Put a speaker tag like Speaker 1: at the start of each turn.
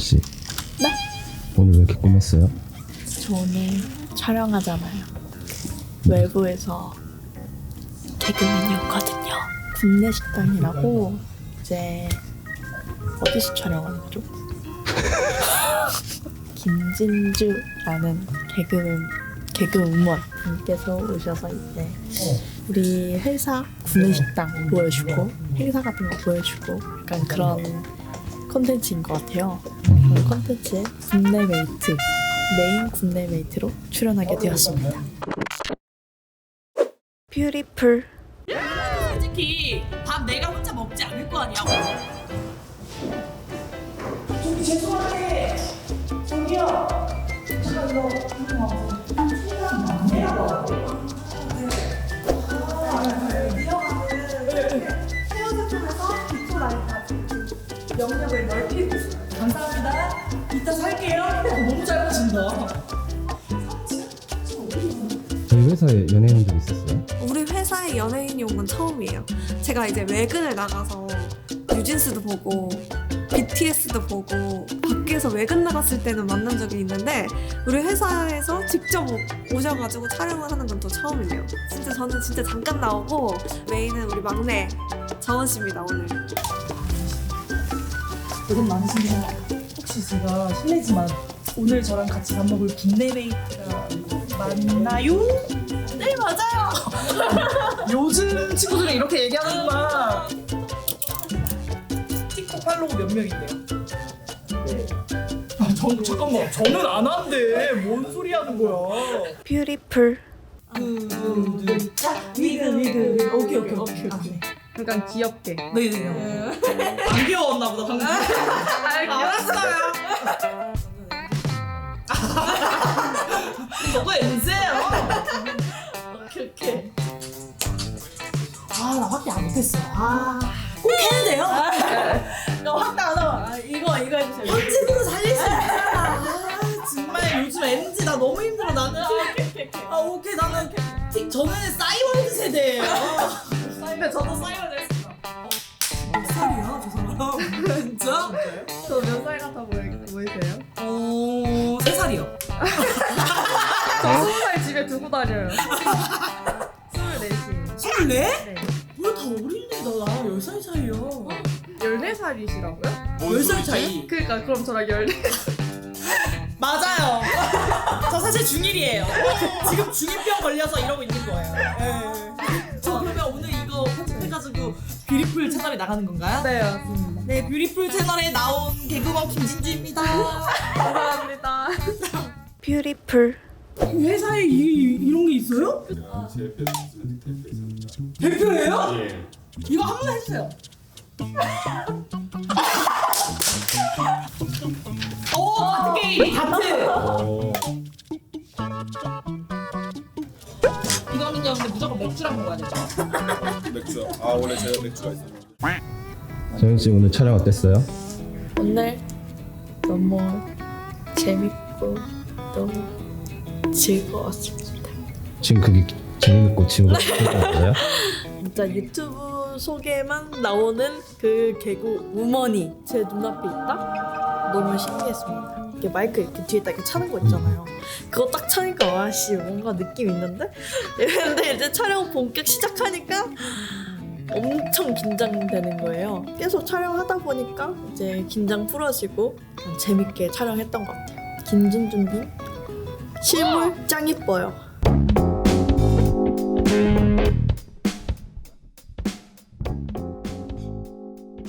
Speaker 1: 씨.
Speaker 2: 네?
Speaker 1: 오늘 왜 이렇게 꾸몄어요?
Speaker 2: 저 오늘 촬영하잖아요. 외부에서 개그맨이었거든요. 국내 식당이라고 이제 어디서 촬영하는 거죠? 김진주라는 개그맨 개그우먼님께서 오셔서 이제 우리 회사 구내 식당 보여주고 행사 같은 거 보여주고 약간 그런 콘텐츠인 것 같아요. 그 콘텐츠에 국내 메이트 메인 국내 메이트로 출연하게 되었습니다. 뷰티풀
Speaker 3: 솔직히 밥 내가 혼자 먹지 않을 거 아니야.
Speaker 4: 저기 죄송한데 저기요 잠깐 이거 영역을
Speaker 3: 이따 살게요. 너무 잘 보신다.
Speaker 1: 저희 회사에 연예인들 있었어요?
Speaker 5: 우리 회사에 연예인이 온 건 처음이에요. 제가 이제 외근을 나가서 뉴진스도 보고 BTS도 보고 밖에서 외근 나갔을 때는 만난 적이 있는데 우리 회사에서 직접 오- 오셔가지고 촬영을 하는 건 또 처음이에요. 진짜 저는 진짜 잠깐 나오고 메인은 우리 막내 정원 씨입니다 오늘.
Speaker 4: 고생 많으십니다. 혹시 제가 실례지만 오늘 저랑 같이 밥 먹을 국내 메이트가 맞나요?
Speaker 3: 네 맞아요.
Speaker 4: 요즘 친구들은 이렇게 얘기하는구나. 틱톡 팔로우 몇 명인데요? 네. 아, 저, 잠깐만. 저는 안 한대. 뭔 소리 하는 거야.
Speaker 5: 뷰티풀
Speaker 4: 자, 위그, 위그. 오케이, 오케이, 오케이. 오케이.
Speaker 6: 약간 귀엽게.
Speaker 4: 네네. 안 귀여웠나 보다, 방금.
Speaker 3: 알았어요.
Speaker 4: 저거 엔세요. 오케이, 오케이. 아, 나 확대 안 못했어. 아. 꼭 해야 돼요? 나 확대 안 하면. 아, 이거, 이거 해주세요. 편집으로 살릴 수 있어. 아, 정말 요즘 MZ 나 너무 힘들어. 나는. 아, 오케이. 나는. 틱- 저는 싸이월드 세대예요. 근데 저도 싸이월드 했습니다. 몇 살이야, 저 사람? 진짜?
Speaker 6: 저몇 살 같아 보이, 보이세요?
Speaker 4: 어, 세 살이요.
Speaker 6: 저 스무 살 집에 두고 다녀요. 스물넷이.
Speaker 4: 스물네?
Speaker 6: 네.
Speaker 4: 뭐야 다 어린애다 나랑 10살 차이야
Speaker 6: 열네 살이시라고요?
Speaker 4: 10살 차이
Speaker 6: 그러니까 그럼 저랑 열네.
Speaker 4: 맞아요 저 사실 중1이에요 지금 중2병 걸려서 이러고 있는 거예요 네. 뷰티풀 채널에 나가는 건가요?
Speaker 6: 네 맞습니다.
Speaker 4: 네 뷰티풀 채널에 나온 개그먼 김진주입니다
Speaker 6: 감사합니다.
Speaker 5: 뷰티풀
Speaker 4: 회사에 이, 이런 게 있어요? 대표예요?
Speaker 7: 예.
Speaker 4: 이거 한 번 해주세요 오 같은 게임 같은
Speaker 7: 어,
Speaker 4: 근데 무조건 맥주랑 먹어야 되죠
Speaker 7: 맥주. 아 원래 제가 맥주가 있어요.
Speaker 1: 정인 씨 오늘 촬영 어땠어요?
Speaker 2: 오늘 너무 재밌고 너무 즐거웠습니다.
Speaker 1: 지금 그게 재밌고 지우가 거예요?
Speaker 2: 진짜 유튜브 속에만 나오는 그 개구 우먼이 제 눈앞에 있다? 너무 신기했습니다. 이게 마이크 이렇게 뒤에 딱 이렇게 차는 거 있잖아요. 그거 딱 차니까 와씨 뭔가 느낌 있는데? 근데 이제 촬영 본격 시작하니까 엄청 긴장되는 거예요. 계속 촬영하다 보니까 이제 긴장 풀어지고 재밌게 촬영했던 것 같아요. 김준준님 실물 짱 이뻐요.